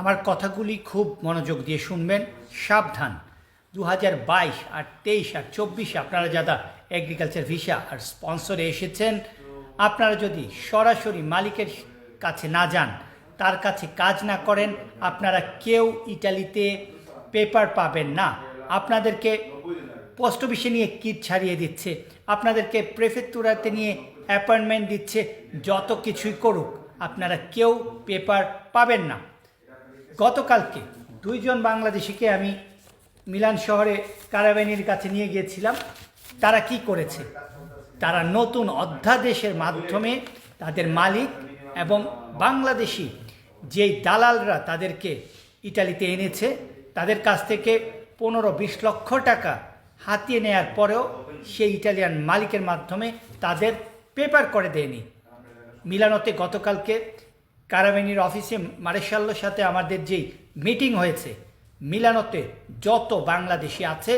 আমার কথাগুলি খুব মনোযোগ দিয়ে শুনবেন। সাবধান। দু হাজার বাইশ আর তেইশ আর চব্বিশে আপনারা যারা এগ্রিকালচার ভিসা আর স্পন্সরে এসেছেন, আপনারা যদি সরাসরি মালিকের কাছে না যান, তার কাছে কাজ না করেন, আপনারা কেউ ইটালিতে পেপার পাবেন না। আপনাদেরকে পোস্ট অফিসে নিয়ে কিট ছাড়িয়ে দিচ্ছে, আপনাদেরকে প্রেফেক্টুরাতে নিয়ে অ্যাপয়েন্টমেন্ট দিচ্ছে, যত কিছুই করুক, আপনারা কেউ পেপার পাবেন না। গতকালকে দুইজন বাংলাদেশিকে আমি মিলান শহরে কারাবাহিনীর কাছে নিয়ে গিয়েছিলাম। তারা কি করেছে? তারা নতুন অধ্যাদেশের মাধ্যমে তাদের মালিক এবং বাংলাদেশি যেই দালালরা তাদেরকে ইটালিতে এনেছে, তাদের কাছ থেকে পনেরো বিশ লক্ষ টাকা হাতিয়ে নেয়ার পরেও সেই ইটালিয়ান মালিকের মাধ্যমে তাদের পেপার করে দেয়নি। মিলানোতে গতকালকে কারাবেনির অফিসে মারেশাল্লোর সাথে আমাদের যেই মিটিং হয়েছে, মিলানোতে যত বাংলাদেশি আছে,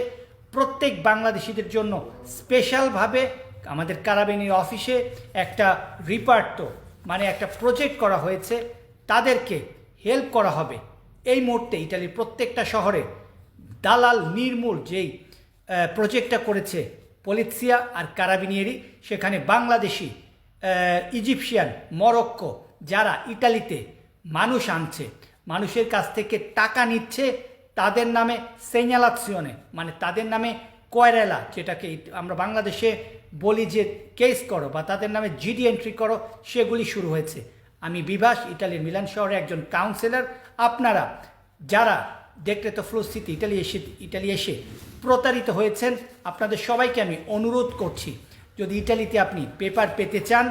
প্রত্যেক বাংলাদেশিদের জন্য স্পেশালভাবে আমাদের কারাবেনির অফিসে একটা রিপার্ট মানে একটা প্রজেক্ট করা হয়েছে, তাদেরকে হেল্প করা হবে। এই মুহূর্তে ইটালির প্রত্যেকটা শহরে দালাল নির্মূল যেই প্রজেক্টটা করেছে পলিৎসিয়া আর কারাবিনিয়েরি সেখানে বাংলাদেশি ইজিপশিয়ান মরক্কো যারা ইটালিতে মানুষ আনছে, মানুষের কাছ থেকে টাকা নিচ্ছে, তাদের নামে সেনালাৎসিয়নে মানে তাদের নামে কয়রেলা যেটাকে আমরা বাংলাদেশে বলি যে কেস করো বা তাদের নামে জিডি এন্ট্রি করো, সেগুলি শুরু হয়েছে। আমি বিভাস ইটালির মিলান শহরে একজন কাউন্সিলর আপনারা যারা দেখলে তো ফ্লুস্থিতি ইটালি এসে ইটালি এসে প্রতারিত হয়েছেন, আপনাদের সবাইকে আমি অনুরোধ করছি, যদি ইটালিতে আপনি পেপার পেতে চান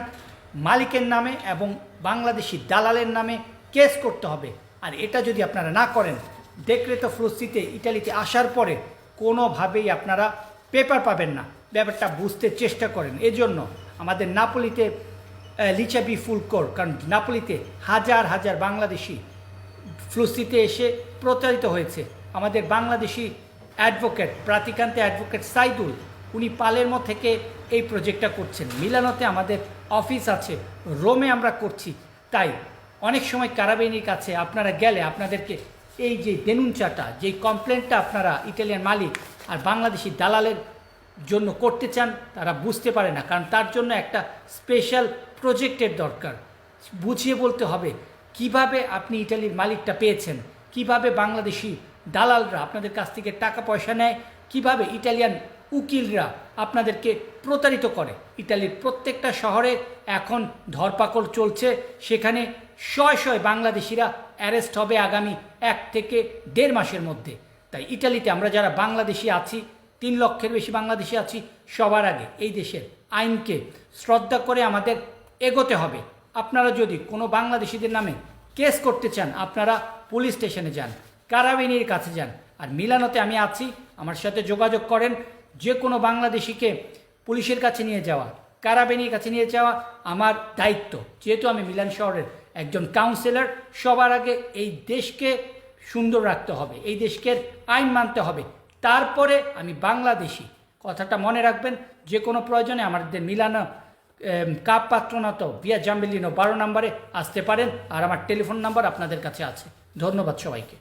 মালিকের নামে এবং বাংলাদেশি দালালের নামে কেস করতে হবে। আর এটা যদি আপনারা না করেন দেখলে তো ফ্লুস্থিতে ইটালিতে আসার পরে কোনোভাবেই আপনারা পেপার পাবেন না। ব্যাপারটা বুঝতে চেষ্টা করেন। এজন্য আমাদের নাপলিতে লিচাবি ফুলকোর কারণ নাপলিতে হাজার হাজার বাংলাদেশি ফ্লুসিতে এসে প্রতারিত হয়েছে। আমাদের বাংলাদেশি অ্যাডভোকেট, প্রাতিকান্তে অ্যাডভোকেট সাইদুল উনি পালেরমো থেকে এই প্রজেক্টটা করছেন। মিলানোতে আমাদের অফিস আছে, রোমে আমরা করছি। তাই অনেক সময় কারাবেনির কাছে আপনারা গেলে আপনাদেরকে এই যে দেনুঞ্চাটা যেই কমপ্লেনটা আপনারা ইটালিয়ান মালিক আর বাংলাদেশি দালালের জন্য করতে চান, তারা বুঝতে পারে না। কারণ তার জন্য একটা স্পেশাল প্রজেক্টের দরকার। বুঝিয়ে বলতে হবে, কীভাবে আপনি ইটালির মালিকটা পেয়েছেন? কীভাবে বাংলাদেশি দালালরা আপনাদের কাছ থেকে টাকা পয়সা নেয়? কীভাবে ইটালিয়ান উকিলরা আপনাদেরকে প্রতারিত করে। ইটালির প্রত্যেকটা শহরে এখন ধরপাকড় চলছে। সেখানে শয় শয় বাংলাদেশিরা অ্যারেস্ট হবে আগামী এক থেকে দেড় মাসের মধ্যে। তাই ইটালিতে আমরা যারা বাংলাদেশি আছি, তিন লক্ষের বেশি বাংলাদেশি আছি, সবার আগে এই দেশের আইনকে শ্রদ্ধা করে আমাদের এগোতে হবে। আপনারা যদি কোনো বাংলাদেশিদের নামে কেস করতে চান, আপনারা পুলিশ স্টেশনে যান, কারাবিনীর কাছে যান। আর মিলানোতে আমি আছি, আমার সাথে যোগাযোগ করেন যে কোনো বাংলাদেশিকে পুলিশের কাছে নিয়ে যাওয়া, কারাবেনির কাছে নিয়ে যাওয়া আমার দায়িত্ব। যেহেতু আমি মিলান শহরের একজন কাউন্সিলর সবার আগে এই দেশকে সুন্দর রাখতে হবে, এই দেশকে আইন মানতে হবে। তারপরে আমি বাংলাদেশি। কথাটা মনে রাখবেন যে কোনো প্রয়োজনে আমাদের মিলানো কাপ পাত্রনাত বিয়া জাম্বেলিনো বারো নম্বরে আসতে পারেন, আর আমার টেলিফোন নাম্বার আপনাদের কাছে আছে। ধন্যবাদ সবাইকে।